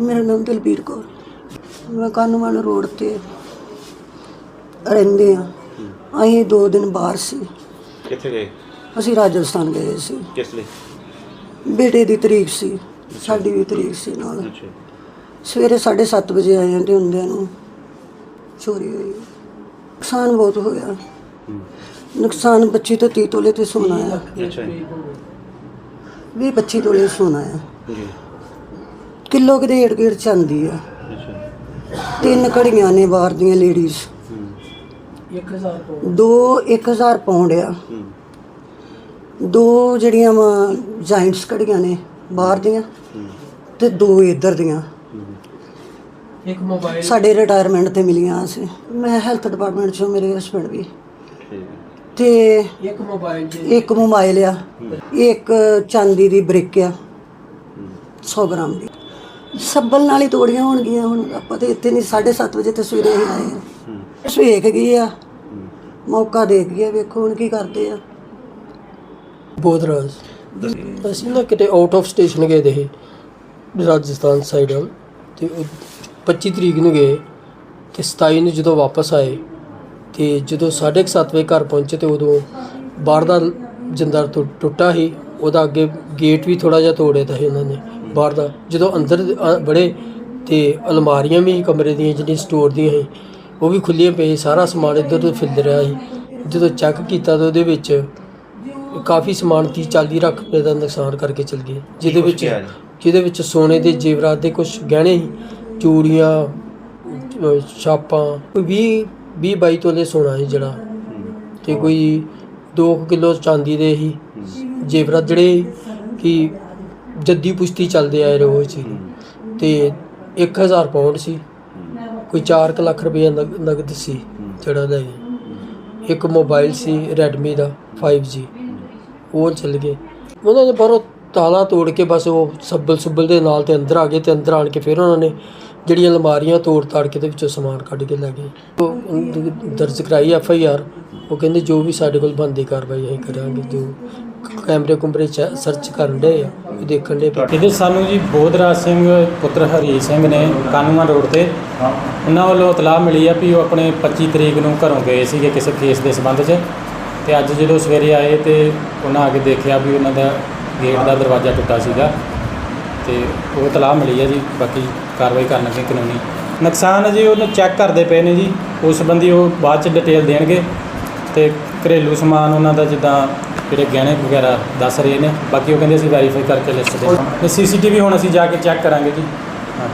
ਮੇਰਾ ਨਾਮ ਦਲਬੀਰ ਕੌਰ। ਮੈਂ ਕਾਨੂੰਵਾਨ ਰੋਡ ਤੇ ਰਹਿੰਦੇ ਆ ਅਸੀਂ ਦੋ ਦਿਨ ਬਾਹਰ ਸੀ। ਕਿੱਥੇ ਗਏ? ਅਸੀਂ ਰਾਜਸਥਾਨ ਗਏ ਸੀ। ਕਿਸ ਲਈ? ਬੇਟੇ ਦੀ ਤਰੀਕ ਸੀ। ਸਾਡੀ ਵੀ ਤਰੀਕ ਸੀ ਨਾਲ। ਅੱਛਾ। ਸਵੇਰੇ 7:30 ਵਜੇ ਆਏ ਤੇ ਹੁੰਦਿਆਂ ਨੂੰ ਚੋਰੀ ਹੋਈ। ਨੁਕਸਾਨ ਬਹੁਤ ਹੋਇਆ। ਹੂੰ। ਨੁਕਸਾਨ ਬੱਚੀ ਤੋਂ 30 ਤੋਲੇ ਤੇ ਸੋਨਾ ਆ। ਅੱਛਾ ਜੀ। 20 25 ਤੋਲੇ ਸੋਨਾ ਆ। ਜੀ। ਕਿਲੋ ਕਿਤੇ ਏੜ ਗੇੜ ਚਾਂਦੀ ਆ। ਤਿੰਨ ਘੜੀਆਂ ਨੇ ਬਾਹਰ ਦੀਆਂ ਲੇਡੀਜ਼ ਹੂੰ। ਦੋ 1000 ਪਾਉਂਡ ਆ। ਦੋ ਜਿਹੜੀਆਂ ਵਾ ਜਾਇੰਟਸ ਘੜੀਆਂ ਨੇ ਬਾਹਰ ਦੀਆਂ ਤੇ ਦੋ ਇੱਧਰ ਦੀਆਂ। ਇੱਕ ਮੋਬਾਈਲ ਸਾਡੇ ਰਿਟਾਇਰਮੈਂਟ ਤੇ ਮਿਲੀਆਂ ਸੀ ਮੈਂ ਹੈਲਥ ਡਿਪਾਰਟਮੈਂਟ ਚੋਂ ਮੇਰੇ ਹਸਬੰਡ ਵੀ। ਤੇ ਇੱਕ ਮੋਬਾਈਲ ਇੱਕ ਮੋਬਾਈਲ ਆ। ਇੱਕ ਚਾਂਦੀ ਦੀ ਬ੍ਰਿਕ ਆ। ਹੂੰ। 100 ਗ੍ਰਾਮ ਦੀ। ਸੱਬਲ ਨਾਲ ਹੀ ਤੋੜੀਆਂ ਹੋਣਗੀਆਂ ਹੁਣ। ਆਪਾਂ ਤੇ ਇੱਥੇ ਨਹੀਂ 7:30 ਵਜੇ ਤੇ ਸਵੇਰੇ ਹੀ ਆਏ ਆ। ਹੂੰ। ਸਵੇਖ ਗਈ ਆ। ਮੌਕਾ ਦੇਖ ਗਈ ਆ ਵੇਖੋ ਹੁਣ ਕੀ ਕਰਦੇ ਆ। ਬੋਧਰਾਜ ਅਸੀਂ ਨਾ ਕਿਤੇ ਆਊਟ ਆਫ ਸਟੇਸ਼ਨ ਗਏ ਦੇ ਸੀ, ਰਾਜਸਥਾਨ ਸਾਈਡ ਤੇ ਉਹ 25 ਤਰੀਕ ਨੂੰ ਗਏ ਤੇ 27 ਨੂੰ ਜਦੋਂ ਵਾਪਸ ਆਏ ਤੇ ਜਦੋਂ 7:30 ਵਜੇ ਘਰ ਪਹੁੰਚੇ ਤੇ ਉਦੋਂ ਬਾਹਰ ਦਾ ਜੰਦਰ ਟੁੱਟਾ ਸੀ। ਉਹਦਾ ਅੱਗੇ ਗੇਟ ਵੀ ਥੋੜਾ ਜਿਹਾ ਤੋੜਿਆ ਤਾਂ ਸੀ ਉਹਨਾਂ ਨੇ। ਬਾਹਰ ਦਾ ਜਦੋਂ ਅੰਦਰ ਬੜੇ ਤੇ ਅਲਮਾਰੀਆਂ ਵੀ ਕਮਰੇ ਦੀਆਂ ਜਿਹੜੀਆਂ ਸਟੋਰ ਦੀਆਂ ਸੀ ਉਹ ਵੀ ਖੁੱਲੀਆਂ ਪਈ ਸਾਰਾ ਸਮਾਨ ਇੱਧਰ ਉੱਧਰ ਫਿਰਦ ਰਿਹਾ ਸੀ। ਜਦੋਂ ਚੈੱਕ ਕੀਤਾ ਤਾਂ ਉਹਦੇ ਵਿੱਚ ਕਾਫੀ ਸਮਾਨ 30 40 ਲੱਖ ਰੁਪਏ ਦਾ ਨੁਕਸਾਨ ਕਰਕੇ ਚਲ ਗਏ ਜਿਹਦੇ ਵਿੱਚ? ਜਿਹਦੇ ਵਿੱਚ ਸੋਨੇ ਦੇ ਜੇਵਰਾਤ ਦੇ ਕੁਝ ਗਹਿਣੇ ਸੀ ਚੂੜੀਆਂ ਛਾਪਾਂ ਕੋਈ 20 20 22 ਤੋਲੇ ਸੋਨਾ ਸੀ ਜਿਹੜਾ। ਤੇ ਕੋਈ 2 ਕਿਲੋ ਚਾਂਦੀ ਦੇ ਸੀ। ਹੂੰ। ਜੇਵਰਾਤ ਜਿਹੜੇ ਕਿ ਜੱਦੀ ਪੁਸ਼ਤੀ ਚੱਲਦੇ ਆਏ ਰਹੇ ਸੀ ਤੇ 1000 ਪਾਉਂਡ ਸੀ। ਕੋਈ 4 ਲੱਖ ਰੁਪਏ ਨਗ- ਨਗਦ ਸੀ ਜਿਹੜਾ ਲੈ ਗਏ। ਇੱਕ ਮੋਬਾਈਲ ਸੀ ਰੈਡਮੀ ਦਾ 5G ਉਹ ਚਲ ਗਏ। ਉਹਨਾਂ ਨੇ ਬਾਹਰੋਂ ਤਾਲਾ ਤੋੜ ਕੇ ਬਸ ਉਹ ਸੱਬਲ ਸੁੱਬਲ ਦੇ ਨਾਲ ਤੇ ਅੰਦਰ ਆ ਗਏ ਤੇ ਅੰਦਰ ਆਣ ਕੇ ਫਿਰ ਉਹਨਾਂ ਨੇ ਜਿਹੜੀਆਂ ਅਲਮਾਰੀਆਂ ਤੋੜ ਤਾੜ ਕੇ ਤੇ ਵਿੱਚੋਂ ਸਮਾਨ ਕੱਢ ਕੇ ਲੈ ਗਏ। ਉਹ ਦਰਜ ਕਰਾਈ ਐਫ ਆਈ ਆਰ। ਉਹ ਕਹਿੰਦੇ ਜੋ ਵੀ ਸਾਡੇ ਕੋਲ ਬੰਦੀ ਕਾਰਵਾਈ ਅਸੀਂ ਕਰਾਂਗੇ ਜੋ ਕੈਮਰੇ ਕੁਮਰੇ ਸਰਚ ਕਰਨ ਦੇ ਆ, ਵੀ ਦੇਖਣ ਦੇ ਇਹਦੇ ਸਾਨੂੰ ਜੀ ਬੋਧਰਾਜ ਸਿੰਘ, ਪੁੱਤਰ ਹਰੀਸ਼ ਸਿੰਘ ਨੇ ਕਾਨੂੰਨ ਰੋਡ ਤੇ ਉਹਨਾਂ ਵੱਲੋਂ ਇਤਲਾਹ ਮਿਲੀ ਆ ਵੀ ਉਹ ਆਪਣੇ 25 ਤਰੀਕ ਨੂੰ ਘਰੋਂ ਗਏ ਸੀਗੇ ਕਿਸੇ ਕੇਸ ਦੇ ਸੰਬੰਧ 'ਚ। ਤੇ ਅੱਜ ਜਦੋਂ ਸਵੇਰੇ ਆਏ ਤੇ ਉਹਨਾਂ ਆ ਕੇ ਦੇਖਿਆ ਵੀ ਉਹਨਾਂ ਦਾ ਗੇਟ ਦਾ ਦਰਵਾਜ਼ਾ ਟੁੱਟਾ ਸੀਗਾ। ਤੇ ਉਹ ਇਤਲਾਹ ਮਿਲੀ ਆ ਜੀ, ਬਾਕੀ ਕਾਰਵਾਈ ਕਰਨ ਲੱਗੇ ਕਾਨੂੰਨੀ। ਨੁਕਸਾਨ ਜੀ ਉਹਨੂੰ ਚੈੱਕ ਕਰਦੇ ਪਏ ਨੇ ਜੀ, ਉਸ ਸੰਬੰਧੀ ਉਹ ਬਾਅਦ ਚ ਡਿਟੇਲ ਦੇਣਗੇ। ਤੇ ਘਰੇਲੂ ਸਮਾਨ ਉਹਨਾਂ ਦਾ ਜਿੱਦਾਂ ਜਿਹੜੇ ਗਹਿਣੇ ਵਗੈਰਾ ਦੱਸ ਰਹੇ ਨੇ, ਬਾਕੀ ਉਹ ਕਹਿੰਦੇ ਅਸੀਂ ਵੈਰੀਫਾਈ ਕਰਕੇ ਲਿਸਟ ਦੇ ਸੀਸੀਟੀਵੀ ਹੁਣ ਅਸੀਂ ਜਾ ਕੇ ਚੈੱਕ ਕਰਾਂਗੇ ਜੀ। ਹਾਂ।